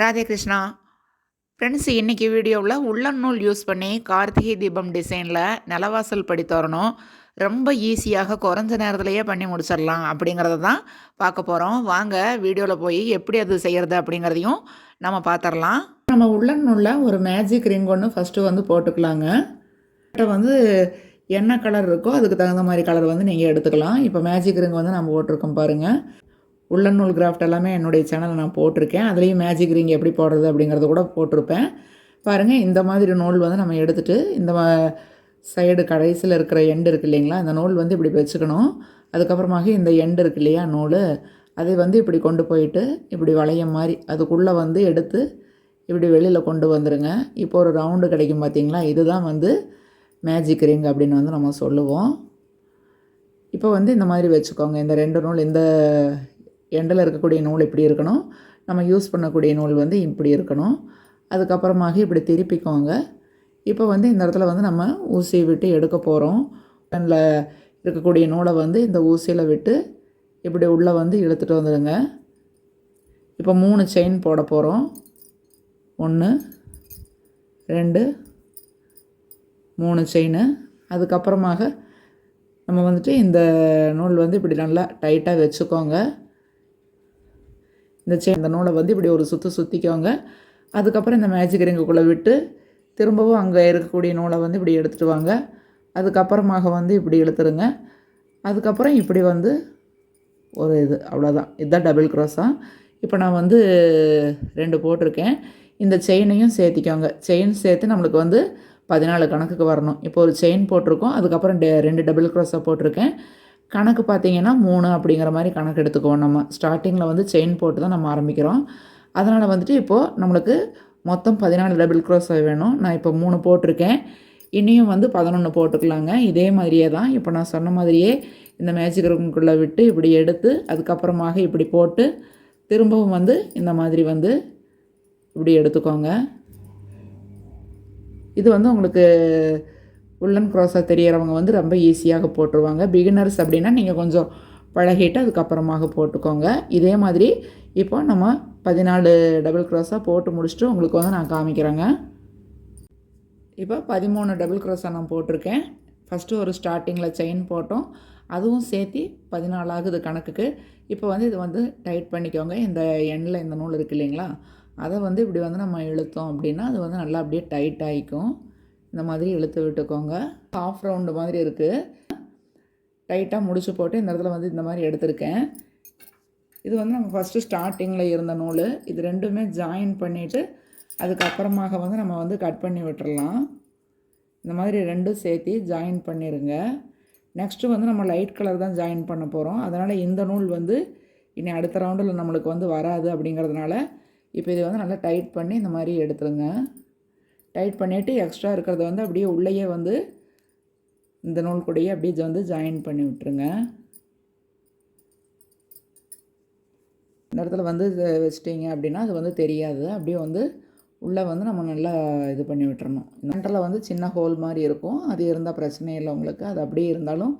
Radhe Krishna. Friends இன்றைக்கி வீடியோவில் உள்ளன் நூல் யூஸ் பண்ணி கார்த்திகை தீபம் டிசைனில் நிலவாசல் படி தரணும். ரொம்ப ஈஸியாக குறைஞ்ச நேரத்துலையே பண்ணி முடிச்சிடலாம் அப்படிங்கிறத தான் பார்க்க போகிறோம் வாங்க வீடியோவில் போய் எப்படி அது செய்கிறது அப்படிங்கிறதையும் நம்ம பார்த்துடலாம் நம்ம உள்ளன் நூலில் ஒரு மேஜிக் ரிங் ஒன்று ஃபஸ்ட்டு வந்து போட்டுக்கலாங்க. வந்து என்ன கலர் இருக்கோ அதுக்கு தகுந்த மாதிரி கலர் வந்து நீங்கள் எடுத்துக்கலாம். இப்போ மேஜிக் ரிங் வந்து நம்ம போட்டிருக்கோம் பாருங்கள் உள்ளன் நூல் கிராஃப்ட் எல்லாமே என்னுடைய சேனலில் நான் போட்டிருக்கேன். அதுலேயும் மேஜிக் ரிங் எப்படி போடுறது அப்படிங்கிறத கூட போட்டிருப்பேன். பாருங்கள் இந்த மாதிரி நூல் வந்து நம்ம எடுத்துகிட்டு இந்த சைடு கடைசியில் இருக்கிற எண்டு இருக்குது இல்லைங்களா? இந்த நூல் வந்து இப்படி வச்சுக்கணும். அதுக்கப்புறமாக இந்த எண்டு இருக்கு இல்லையா நூல்? அதை வந்து இப்படி கொண்டு போயிட்டு இப்படி வளையம் மாதிரி அதுக்குள்ளே வந்து எடுத்து இப்படி வெளியில் கொண்டு வந்துடுங்க இப்போ ஒரு ரவுண்டு கிடைக்கும் பார்த்தீங்களா இதுதான் வந்து மேஜிக் ரிங் அப்படின்னு வந்து நம்ம சொல்லுவோம். இப்போ வந்து இந்த மாதிரி வச்சுக்கோங்க. இந்த ரெண்டு நூல் இந்த எண்டில் இருக்கக்கூடிய நூல் இப்படி இருக்கணும். நம்ம யூஸ் பண்ணக்கூடிய நூல் வந்து இப்படி இருக்கணும். அதுக்கப்புறமாக இப்படி திருப்பிக்கோங்க. இப்போ வந்து இந்த இடத்துல வந்து நம்ம ஊசியை விட்டு எடுக்க போகிறோம் அதில் இருக்கக்கூடிய நூலை வந்து இந்த ஊசியில் விட்டு இப்படி உள்ளே வந்து இழுத்துட்டு வந்துடுங்க. இப்போ மூணு செயின் போட போகிறோம் ஒன்று ரெண்டு மூணு செயின் அதுக்கப்புறமாக நம்ம வந்துட்டு இந்த நூல் வந்து இப்படி நல்லா டைட்டாக வச்சுக்கோங்க. இந்த செயின் இந்த நூலை வந்து இப்படி ஒரு சுற்று சுற்றிக்கோங்க அதுக்கப்புறம் இந்த மேஜிக் ரிங்குக்குள்ளே விட்டு திரும்பவும் அங்கே இருக்கக்கூடிய நூலை வந்து இப்படி எடுத்துகிட்டு வாங்க அதுக்கப்புறமாக வந்து இப்படி இழுத்துருங்க. அதுக்கப்புறம் இப்படி வந்து ஒரு இது அவ்வளோதான் இதுதான் டபுள் க்ராஸாக இப்போ நான் வந்து ரெண்டு போட்டிருக்கேன். இந்த செயினையும் சேர்த்திக்கோங்க செயின் சேர்த்து நம்மளுக்கு வந்து பதினாலு கணக்குக்கு வரணும். இப்போ ஒரு செயின் போட்டிருக்கோம். அதுக்கப்புறம் டெ ரெண்டு டபுள் க்ராஸாக போட்டிருக்கேன். கணக்கு பார்த்திங்கன்னா மூணு அப்படிங்கிற மாதிரி கணக்கு எடுத்துக்குவோம். நம்ம ஸ்டார்டிங்கில் வந்து செயின் போட்டு தான் நம்ம ஆரம்பிக்கிறோம். அதனால் வந்துட்டு இப்போது நம்மளுக்கு மொத்தம் பதினாலு டபுள் க்ரோஸ் வேணும். நான் இப்போ மூணு போட்டிருக்கேன். இனியும் வந்து பதினொன்று போட்டுக்கலாங்க. இதே மாதிரியே தான். இப்போ நான் சொன்ன மாதிரியே இந்த மேஜிக் ரூம்குள்ளே விட்டு இப்படி எடுத்து அதுக்கப்புறமாக இப்படி போட்டு திரும்பவும் வந்து இந்த மாதிரி வந்து இப்படி எடுத்துக்கோங்க. இது வந்து உங்களுக்கு உள்ளன் க்ராஸாக தெரியறவங்க வந்து ரொம்ப ஈஸியாக போட்டுருவாங்க. பிகினர்ஸ் அப்படின்னா நீங்கள் கொஞ்சம் பழகிட்டு அதுக்கப்புறமாக போட்டுக்கோங்க. இதே மாதிரி இப்போ நம்ம பதினாலு டபுள் க்ராஸாக போட்டு முடிச்சுட்டு உங்களுக்கு வந்து நான் காமிக்கிறேங்க. இப்போ பதிமூணு டபுள் க்ராஸாக நான் போட்டிருக்கேன். ஃபஸ்ட்டு ஒரு ஸ்டார்டிங்கில் செயின் போட்டோம். அதுவும் சேர்த்து பதினாலாகுது கணக்குக்கு. இப்போ வந்து இது வந்து டைட் பண்ணிக்கோங்க. இந்த எண்ணில் இந்த நூல் இருக்குது இல்லைங்களா? அதை வந்து இப்படி வந்து நம்ம இழுத்தோம் அப்படின்னா அது வந்து நல்லா அப்படியே டைட் ஆகிக்கும் இந்த மாதிரி இழுத்து விட்டுக்கோங்க. ஹாஃப் ரவுண்டு மாதிரி இருக்குது டைட்டாக முடிச்சு போட்டு இந்த இடத்துல வந்து இந்த மாதிரி எடுத்திருக்கேன். இது வந்து நம்ம ஃபஸ்ட்டு ஸ்டார்டிங்கில் இருந்த நூல். இது ரெண்டுமே ஜாயின் பண்ணிவிட்டு அதுக்கப்புறமாக வந்து நம்ம வந்து கட் பண்ணி விட்டுறலாம். இந்த மாதிரி ரெண்டும் சேர்த்து ஜாயின் பண்ணிடுங்க நெக்ஸ்ட்டு வந்து நம்ம லைட் கலர் தான் ஜாயின் பண்ண போகிறோம் அதனால் இந்த நூல் வந்து இனி அடுத்த ரவுண்டில் நம்மளுக்கு வந்து வராது அப்படிங்கிறதுனால இப்போ இது வந்து நல்லா டைட் பண்ணி இந்த மாதிரி எடுத்துருங்க. டைட் பண்ணிவிட்டு எக்ஸ்ட்ரா இருக்கிறத வந்து அப்படியே உள்ளேயே வந்து இந்த நூல் கூடையே அப்படியே வந்து ஜாயின் பண்ணி விட்டுருங்க. இந்த இடத்துல வந்து வச்சிட்டிங்க அப்படின்னா அது வந்து தெரியாது. அப்படியே வந்து உள்ளே வந்து நம்ம நல்லா இது பண்ணி விட்டுறணும். நண்டில் வந்து சின்ன ஹோல் மாதிரி இருக்கும். அது இருந்தால் பிரச்சனை இல்லை உங்களுக்கு. அது அப்படியே இருந்தாலும்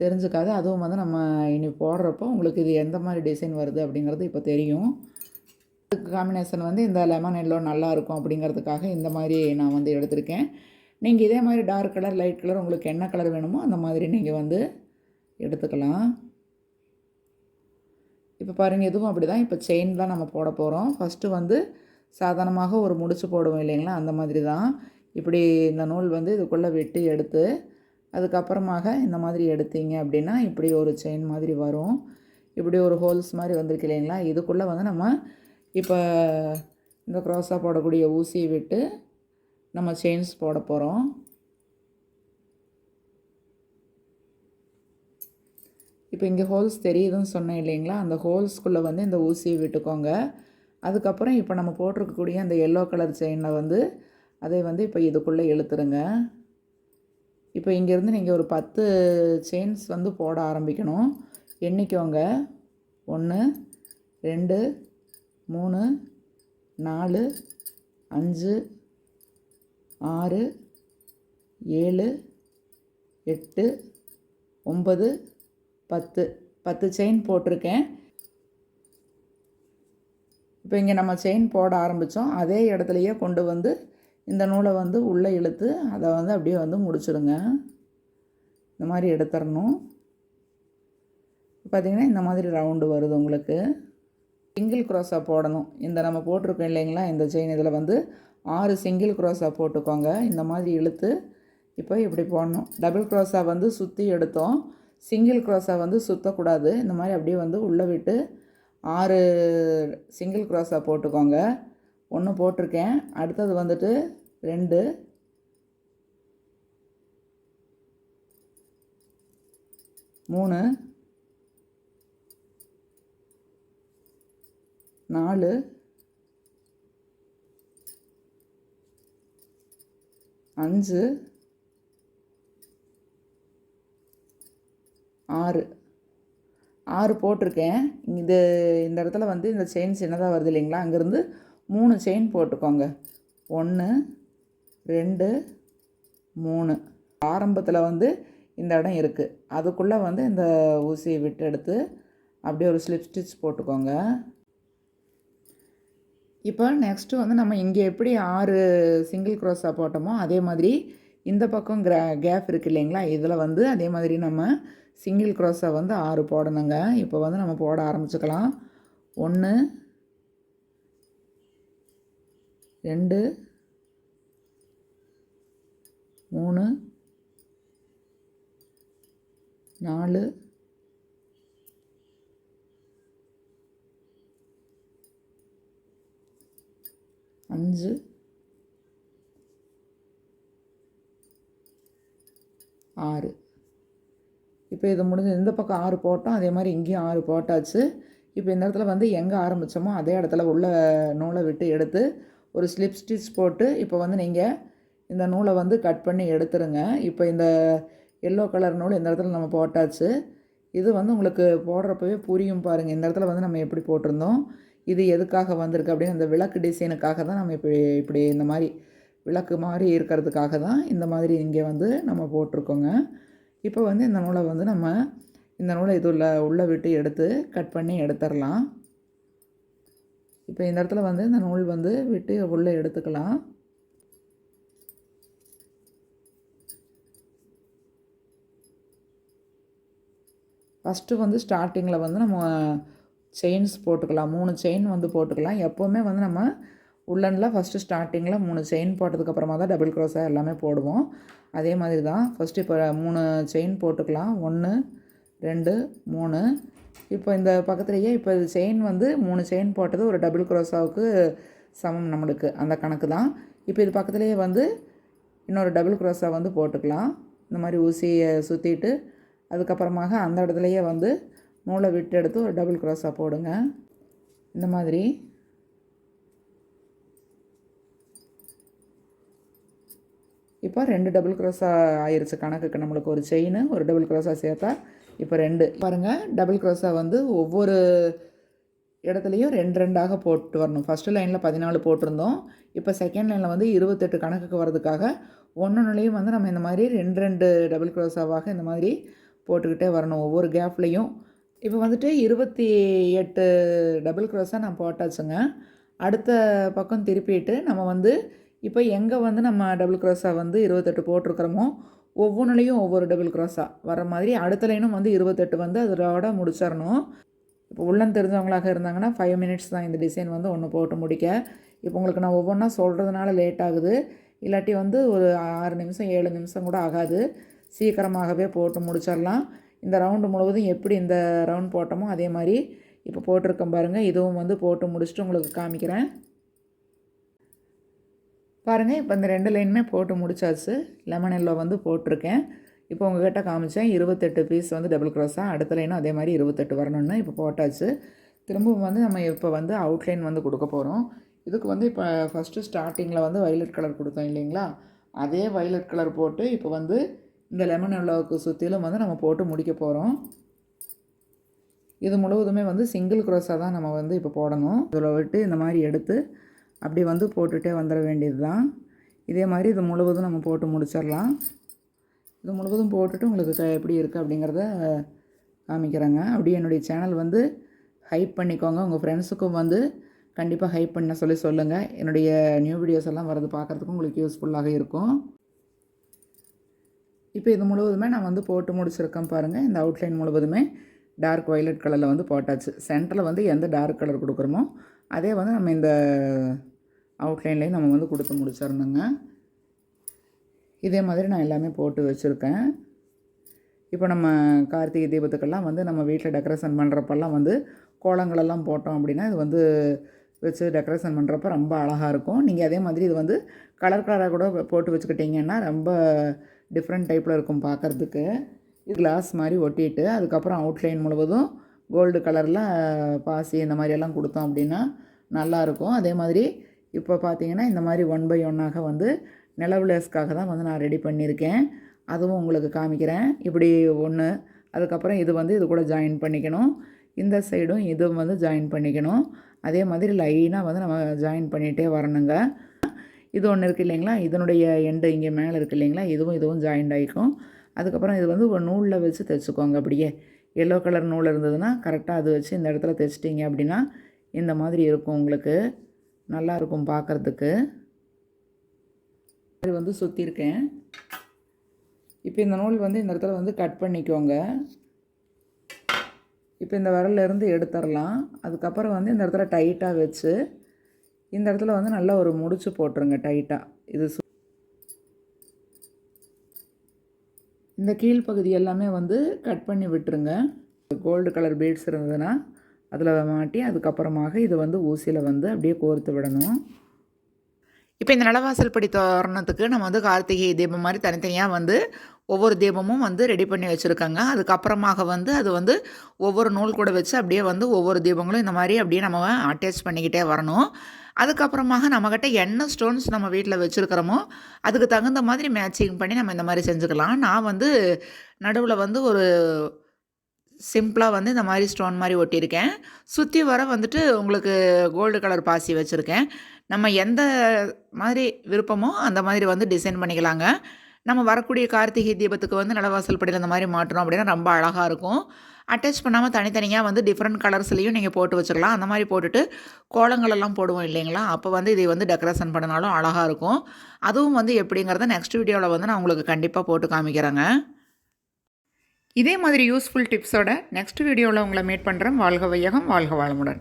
தெரிஞ்சுக்காது. அதுவும் வந்து நம்ம இனி போடுறப்போ உங்களுக்கு இது எந்த மாதிரி டிசைன் வருது அப்படிங்கிறது இப்போ தெரியும். இதுக்கு காம்பினேஷன் வந்து இந்த லெமன் எல்லோ நல்லாயிருக்கும் அப்படிங்கிறதுக்காக இந்த மாதிரி நான் வந்து எடுத்திருக்கேன். நீங்கள் இதே மாதிரி டார்க் கலர் லைட் கலர் உங்களுக்கு என்ன கலர் வேணுமோ அந்த மாதிரி நீங்கள் வந்து எடுத்துக்கலாம். இப்போ பாருங்கள் இதுவும் அப்படி தான் இப்போ செயின் தான் நம்ம போட போகிறோம் ஃபஸ்ட்டு வந்து சாதாரணமாக ஒரு முடிச்சு போடுவோம் இல்லைங்களா? அந்த மாதிரி தான் இப்படி இந்த நூல் வந்து இதுக்குள்ளே வெட்டி எடுத்து அதுக்கப்புறமாக இந்த மாதிரி எடுத்தீங்க அப்படின்னா இப்படி ஒரு செயின் மாதிரி வரும். இப்படி ஒரு ஹோல்ஸ் மாதிரி வந்திருக்கு இல்லைங்களா? இதுக்குள்ளே வந்து நம்ம இப்போ இந்த க்ராஸாக போடக்கூடிய ஊசியை விட்டு நம்ம செயின்ஸ் போட போகிறோம். இப்போ இங்கே ஹோல்ஸ் தெரியுதுன்னு சொன்னேன் இல்லைங்களா? அந்த ஹோல்ஸ்குள்ளே வந்து இந்த ஊசியை விட்டுக்கோங்க. அதுக்கப்புறம் இப்போ நம்ம போட்டிருக்கக்கூடிய அந்த எல்லோ கலர் செயினை வந்து அதை வந்து இப்போ இதுக்குள்ளே இழுத்துருங்க. இப்போ இங்கேருந்து நீங்கள் ஒரு பத்து செயின்ஸ் வந்து போட ஆரம்பிக்கணும். எண்ணிக்கோங்க. ஒன்று ரெண்டு மூணு நாலு அஞ்சு ஆறு ஏழு எட்டு ஒம்பது பத்து. பத்து செயின் போட்டிருக்கேன். இப்போ இங்கே நம்ம செயின் போட ஆரம்பித்தோம் அதே இடத்துலையே கொண்டு வந்து இந்த நூலை வந்து உள்ளே இழுத்து அதை வந்து அப்படியே வந்து முடிச்சுடுங்க. இந்த மாதிரி எடுத்துடணும். பார்த்திங்கன்னா இந்த மாதிரி ரவுண்டு வருது உங்களுக்கு. சிங்கிள் க்ரோஸாக போடணும். இந்த நம்ம போட்டிருக்கோம் இல்லைங்களா? இந்த செயின் இதில் வந்து ஆறு சிங்கிள் க்ரோஸாக போட்டுக்கோங்க. இந்த மாதிரி இழுத்து இப்போ இப்படி போடணும். டபுள் க்ரோஸாக வந்து சுற்றி எடுத்தோம். சிங்கிள் க்ரோஸாக வந்து சுற்றக்கூடாது இந்த மாதிரி அப்படியே வந்து உள்ளே விட்டு ஆறு சிங்கிள் க்ரோஸாக போட்டுக்கோங்க. ஒன்று போட்டிருக்கேன். அடுத்தது வந்துட்டு ரெண்டு. மூணு. நாலு. அஞ்சு. ஆறு. ஆறு போட்டிருக்கேன். இது இந்த இடத்துல வந்து இந்த செயின் சின்னதாக வருது இல்லைங்களா? அங்கேருந்து மூணு செயின் போட்டுக்கோங்க. ஒன்று ரெண்டு மூணு. ஆரம்பத்தில் வந்து இந்த இடம் இருக்குது அதுக்குள்ளே வந்து இந்த ஊசியை விட்டு எடுத்து அப்படியே ஒரு ஸ்லிப் ஸ்டிச் போட்டுக்கோங்க. இப்போ நெக்ஸ்ட்டு வந்து நம்ம இங்கே எப்படி ஆறு சிங்கிள் க்ரோஸாக போட்டோமோ அதே மாதிரி இந்த பக்கம் கிரா கேப் இருக்குது இல்லைங்களா? இதில் வந்து அதே மாதிரி நம்ம சிங்கிள் க்ரோஸாக வந்து ஆறு போடணுங்க. இப்போ வந்து நம்ம போட ஆரம்பிச்சுக்கலாம். ஒன்று ரெண்டு மூணு நாலு அஞ்சு. ஆறு. இப்போ இது முடிஞ்சு இந்த பக்கம் ஆறு போட்டோம். அதே மாதிரி இங்கேயும் ஆறு போட்டாச்சு. இப்போ இந்த இடத்துல வந்து எங்கே ஆரம்பித்தோமோ அதே இடத்துல உள்ள நூலை விட்டு எடுத்து ஒரு ஸ்லிப் ஸ்டிச் போட்டு இப்போ வந்து நீங்கள் இந்த நூலை வந்து கட் பண்ணி எடுத்துருங்க. இப்போ இந்த எல்லோ கலர் நூல் இந்த இடத்துல நம்ம போட்டாச்சு. இது வந்து உங்களுக்கு போடுறப்பவே புரியும் பாருங்கள் இந்த இடத்துல வந்து நம்ம எப்படி போட்டிருந்தோம். இது எதுக்காக வந்திருக்கு அப்படின்னு அந்த விளக்கு டிசைனுக்காக தான் நம்ம இப்படி இப்படி இந்த மாதிரி விளக்கு மாதிரி இருக்கிறதுக்காக தான் இந்த மாதிரி இங்கே வந்து நம்ம போட்டிருக்கோங்க. இப்போ வந்து இந்த நூலை வந்து நம்ம இந்த நூலை இது உள்ள உள்ளே விட்டு எடுத்து கட் பண்ணி எடுத்துடலாம். இப்போ இந்த இடத்துல வந்து இந்த நூல் வந்து விட்டு உள்ளே எடுத்துக்கலாம். ஃபஸ்ட்டு வந்து ஸ்டார்டிங்கில் வந்து நம்ம செயின்ஸ் போட்டுக்கலாம். மூணு செயின் வந்து போட்டுக்கலாம். எப்போவுமே வந்து நம்ம உள்ளனில் ஃபஸ்ட்டு ஸ்டார்டிங்கில் மூணு செயின் போட்டதுக்கப்புறமா தான் டபுள் க்ரோஸாக எல்லாமே போடுவோம். அதே மாதிரி தான் ஃபஸ்ட்டு இப்போ மூணு செயின் போட்டுக்கலாம். ஒன்று ரெண்டு மூணு. இப்போ இந்த பக்கத்துலேயே இப்போ செயின் வந்து மூணு செயின் போட்டது ஒரு டபுள் க்ரோஸாவுக்கு சமம் நம்மளுக்கு. அந்த கணக்கு தான். இப்போ இது பக்கத்துலேயே வந்து இன்னொரு டபுள் க்ரோஸாக வந்து போட்டுக்கலாம். இந்த மாதிரி ஊசியை சுற்றிட்டு அதுக்கப்புறமாக அந்த இடத்துலையே வந்து நூலை விட்டு எடுத்து ஒரு டபுள் க்ராஸாக போடுங்க. இந்த மாதிரி. இப்போ ரெண்டு டபுள் க்ராஸாக ஆயிடுச்சு கணக்குக்கு. நம்மளுக்கு ஒரு செயின் ஒரு டபுள் க்ராஸாக சேர்த்தா இப்போ ரெண்டு. பாருங்கள் டபுள் க்ராஸாக வந்து ஒவ்வொரு இடத்துலையும் ரெண்டு ரெண்டாக போட்டு வரணும். ஃபஸ்ட்டு லைனில் பதினாலு போட்டிருந்தோம். இப்போ செகண்ட் லைனில் வந்து இருபத்தெட்டு கணக்குக்கு வரதுக்காக ஒன்றுலையும் வந்து நம்ம இந்த மாதிரி ரெண்டு ரெண்டு டபுள் க்ராஸாவாக இந்த மாதிரி போட்டுக்கிட்டே வரணும். ஒவ்வொரு கேப்லேயும் இப்போ வந்துட்டு இருபத்தி எட்டு டபுள் க்ராஸாக நான் போட்டாச்சுங்க. அடுத்த பக்கம் திருப்பிட்டு நம்ம வந்து இப்போ எங்கே வந்து நம்ம டபுள் க்ராஸாக வந்து இருபத்தெட்டு போட்டிருக்கிறோமோ ஒவ்வொன்றுலேயும் ஒவ்வொரு டபுள் க்ராஸாக வர மாதிரி அடுத்த லைனும் வந்து இருபத்தெட்டு வந்து அதோட முடிச்சிடணும் இப்போ உள்ளன் தெரிஞ்சவங்களாக இருந்தாங்கன்னா ஃபைவ் மினிட்ஸ் தான் இந்த டிசைன் வந்து ஒன்று போட்டு முடிக்க. இப்போ உங்களுக்கு நான் ஒவ்வொன்றா சொல்கிறதுனால லேட் ஆகுது. இல்லாட்டி வந்து ஒரு ஆறு நிமிஷம் ஏழு நிமிஷம் கூட ஆகாது. சீக்கிரமாகவே போட்டு முடிச்சிடலாம் இந்த ரவுண்டு முழுவதும் எப்படி இந்த ரவுண்ட் போட்டோமோ அதே மாதிரி இப்போ போட்டிருக்கேன் பாருங்கள் இதுவும் வந்து போட்டு முடிச்சுட்டு உங்களுக்கு காமிக்கிறேன். பாருங்கள் இப்போ இந்த ரெண்டு லைனுமே போட்டு முடிச்சாச்சு. லெமன் எல்லோ வந்து போட்டிருக்கேன். இப்போ உங்ககிட்ட காமிச்சேன் இருபத்தெட்டு பீஸ் வந்து டபுள் க்ராஸாக அடுத்த லைனும் அதே மாதிரி இருபத்தெட்டு வரணும்னு இப்போ போட்டாச்சு. திரும்பவும் வந்து நம்ம இப்போ வந்து அவுட்லைன் வந்து கொடுக்க போகிறோம் இதுக்கு வந்து இப்போ ஃபஸ்ட்டு ஸ்டார்டிங்கில் வந்து வயலட் கலர் கொடுத்தோம் இல்லைங்களா? அதே வயலட் கலர் போட்டு இப்போ வந்து இந்த லெமன் எல்லோவுக்கு சுற்றிலும் வந்து நம்ம போட்டு முடிக்க போகிறோம் இது முழுவதுமே வந்து சிங்கிள் க்ரோஸாக தான் நம்ம வந்து இப்போ போடணும். இதில் விட்டு இந்த மாதிரி எடுத்து அப்படி வந்து போட்டுகிட்டே வந்துட வேண்டியது தான் இதே மாதிரி இது முழுவதும் நம்ம போட்டு முடிச்சிடலாம். இது முழுவதும் போட்டுட்டு உங்களுக்கு எப்படி இருக்குது அப்படிங்கிறத காமிக்கிறேங்க. அப்படியே என்னுடைய சேனல் வந்து ஹைப் பண்ணிக்கோங்க. உங்கள் ஃப்ரெண்ட்ஸுக்கும் வந்து கண்டிப்பாக ஹைப் பண்ண சொல்லி சொல்லுங்கள் என்னுடைய நியூ வீடியோஸ் எல்லாம் வரது பார்க்குறதுக்கும் உங்களுக்கு யூஸ்ஃபுல்லாக இருக்கும். இப்போ இது முழுவதுமே நான் வந்து போட்டு முடிச்சிருக்கேன் பாருங்கள் இந்த அவுட்லைன் முழுவதுமே டார்க் வயலட் கலரில் வந்து போட்டாச்சு. சென்டரில் வந்து எந்த டார்க் கலர் கொடுக்குறோமோ அதே வந்து நம்ம இந்த அவுட்லைன்லேயும் நம்ம வந்து கொடுத்து முடிச்சிருந்தோங்க இதே மாதிரி நான் எல்லாமே போட்டு வச்சுருக்கேன். இப்போ நம்ம கார்த்திகை தீபத்துக்கெல்லாம் வந்து நம்ம வீட்டில் டெக்கரேஷன் பண்ணுறப்பெல்லாம் வந்து கோலங்களெல்லாம் போட்டோம் அப்படின்னா இது வந்து வச்சு டெக்கரேஷன் பண்ணுறப்ப ரொம்ப அழகாக இருக்கும். நீங்கள் அதே மாதிரி இது வந்து கலர் கலராக கூட போட்டு வச்சுக்கிட்டிங்கன்னா ரொம்ப டிஃப்ரெண்ட் டைப்பில் இருக்கும் பார்க்குறதுக்கு இது கிளாஸ் மாதிரி ஒட்டிட்டு அதுக்கப்புறம் அவுட்லைன் முழுவதும் கோல்டு கலரில் பாசி இந்த மாதிரி எல்லாம் கொடுத்தோம் அப்படின்னா நல்லாயிருக்கும் அதே மாதிரி இப்போ பார்த்தீங்கன்னா இந்த மாதிரி ஒன் பை ஒன்னாக வந்து நிலவுலேஸ்க்காக தான் வந்து நான் ரெடி பண்ணியிருக்கேன். அதுவும் உங்களுக்கு காமிக்கிறேன். இப்படி ஒன்று அதுக்கப்புறம் இது வந்து இது கூட ஜாயின் பண்ணிக்கணும். இந்த சைடும் இதுவும் வந்து ஜாயின் பண்ணிக்கணும். அதே மாதிரி லைனாக வந்து நம்ம ஜாயின் பண்ணிகிட்டே வரணுங்க. இது ஒன்று இருக்குது இல்லைங்களா? இதனுடைய எண்டு இங்கே மேலே இருக்குது இல்லைங்களா? இதுவும் இதுவும் ஜாயிண்ட் ஆகிக்கும் அதுக்கப்புறம் இது வந்து ஒரு நூலில் வச்சு தைச்சிக்கோங்க அப்படியே. எல்லோ கலர் நூல் இருந்ததுன்னா கரெக்டாக அது வச்சு இந்த இடத்துல தைச்சிட்டிங்க அப்படின்னா இந்த மாதிரி இருக்கும் உங்களுக்கு. நல்லா இருக்கும் பார்க்குறதுக்கு. இது வந்து சுற்றிருக்கேன் இப்போ இந்த நூல் வந்து இந்த இடத்துல வந்து கட் பண்ணிக்கோங்க. இப்போ இந்த விரல்ல எடுத்துடலாம். அதுக்கப்புறம் வந்து இந்த இடத்துல டைட்டாக வச்சு இந்த இடத்துல வந்து நல்லா ஒரு முடிச்சு போட்டுருங்க டைட்டாக இது சு இந்த கீழ்ப்பகுதி எல்லாமே வந்து கட் பண்ணி விட்டுருங்க. கோல்டு கலர் பீட்ஸ் இருந்ததுன்னா அதில் மாட்டி அதுக்கப்புறமாக இது வந்து ஊசியில் வந்து அப்படியே கோர்த்து விடணும். இப்போ இந்த நிலவாசல் படி தோரணத்துக்கு நம்ம வந்து கார்த்திகை தீபம் மாதிரி தனித்தனியாக வந்து ஒவ்வொரு தீபமும் வந்து ரெடி பண்ணி வச்சுருக்காங்க. அதுக்கப்புறமாக வந்து அது வந்து ஒவ்வொரு நூல் கூட வச்சு அப்படியே வந்து ஒவ்வொரு தீபங்களும் இந்த மாதிரி அப்படியே நம்ம அட்டாச் பண்ணிக்கிட்டே வரணும். அதுக்கப்புறமாக நம்மக்கிட்ட என்ன ஸ்டோன்ஸ் நம்ம வீட்டில் வச்சுருக்கிறோமோ அதுக்கு தகுந்த மாதிரி மேட்சிங் பண்ணி நம்ம இந்த மாதிரி செஞ்சுக்கலாம். நான் வந்து நடுவில் வந்து ஒரு சிம்பிளாக வந்து இந்த மாதிரி ஸ்டோன் மாதிரி ஒட்டியிருக்கேன். சுற்றி வர வந்துட்டு உங்களுக்கு கோல்டு கலர் பாசி வச்சுருக்கேன். நம்ம எந்த மாதிரி விருப்பமோ அந்த மாதிரி வந்து டிசைன் பண்ணிக்கலாங்க. நம்ம வரக்கூடிய கார்த்திகை தீபத்துக்கு வந்து நிலவாசல் படியில் அந்த மாதிரி மாட்டுறோம் அப்படின்னா ரொம்ப அழகாக இருக்கும். அட்டாச் பண்ணாமல் தனித்தனியாக வந்து டிஃப்ரெண்ட் கலர்ஸ்லேயும் நீங்கள் போட்டு வச்சுக்கலாம். அந்த மாதிரி போட்டுட்டு கோலங்களெல்லாம் போடுவோம் இல்லைங்களா? அப்போ வந்து இதை வந்து டெக்கரேஷன் பண்ணனாலும் அழகாக இருக்கும். அதுவும் வந்து எப்படிங்கிறத நெக்ஸ்ட் வீடியோவில் வந்து நான் உங்களுக்கு கண்டிப்பாக போட்டு காமிக்கிறேங்க. இதே மாதிரி யூஸ்ஃபுல் டிப்ஸோட நெக்ஸ்ட் வீடியோவில் உங்களை மீட் பண்ணுறேன் வாழ்க வையகம் வாழ்க வாழமுடன்